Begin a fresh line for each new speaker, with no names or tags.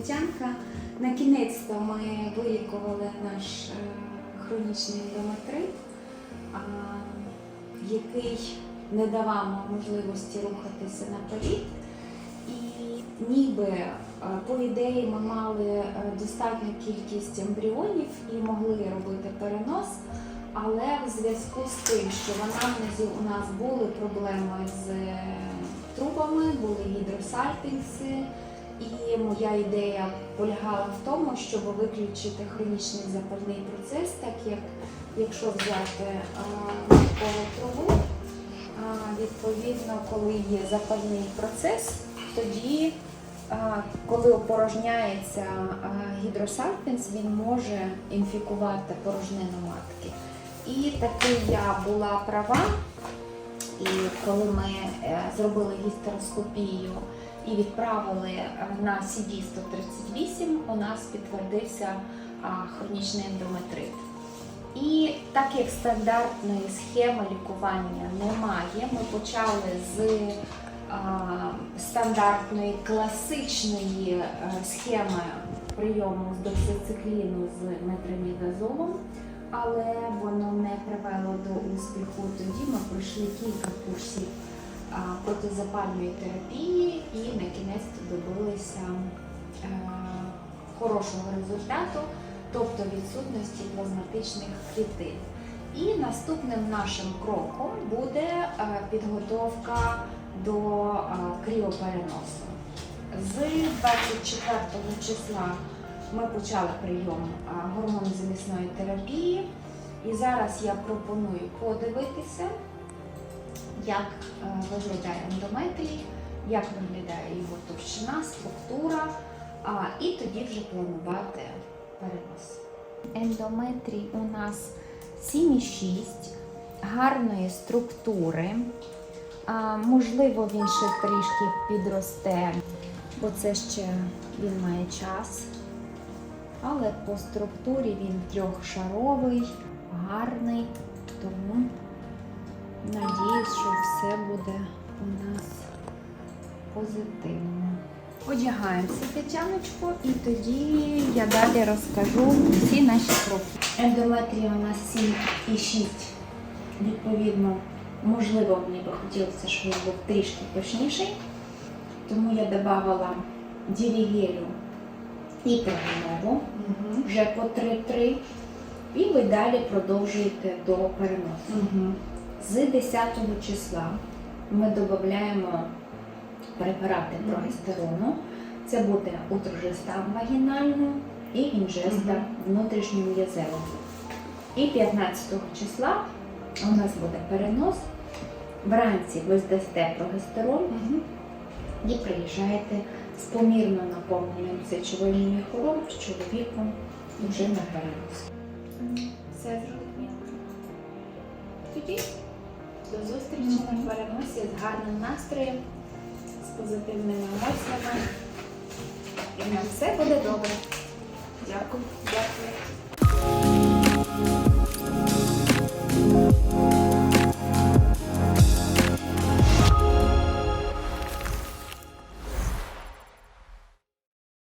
Тетянка. На кінець-то ми вилікували наш е, хронічний ендометрит, який не давав можливості рухатися наперед. І ніби, е, по ідеї, ми мали е, достатню кількість ембріонів і могли робити перенос. Але в зв'язку з тим, що в анамнезі у нас були проблеми з трубами, були гідросальпінси, і моя ідея полягала в тому, щоб виключити хронічний запальний процес, так як якщо взяти навколо трубу, відповідно, коли є запальний процес, тоді, коли опорожняється гідросальпінс, він може інфікувати порожнину матки. І таки я була права, і коли ми е, зробили гістероскопію і відправили на CD-138, у нас підтвердився хронічний ендометрит. І так як стандартної схеми лікування немає, ми почали з стандартної класичної е, схеми прийому з доксицикліну з метронідазолом, але воно не привело до успіху. Тоді ми пройшли кілька курсів протизапальної терапії і на кінець добилися е, хорошого результату, тобто відсутності плазматичних клітин. І наступним нашим кроком буде е, підготовка до е, кріопереносу. З 24 числа ми почали прийом е, гормонозамісної терапії, і зараз я пропоную подивитися, як е, виглядає ендометрій, як виглядає його товщина, структура, а, і тоді вже планувати перенос. Ендометрій у нас 7,6, гарної структури. А, можливо, він ще трішки підросте, бо це ще він має час. Але по структурі він трьохшаровий, гарний, тому надіюсь, що все буде позитивно. Одягаємося Тетяночку і тоді я далі розкажу всі наші кроки. Ендометрія у нас 7,6. Відповідно, можливо, мені би хотілося, щоб він був трішки точніший. Тому я додавала дівігелю і термінову вже по 3-3. І ви далі продовжуєте до переносу. З 10 числа ми додаємо препарати прогестерону. Це буде утрожестан вагінальну і інжеста
Мгм.
внутрішньом'язеву. І 15 числа у нас буде перенос. Вранці ви здасте прогестерон і приїжджаєте з помірно наповненим сечовим міхуром з чоловіком вже на перенос. Все зрозуміло. Тоді до зустрічі на переносі з гарним настроєм, позитивними емоціями. І на все буде добре. Дякую. Дякую.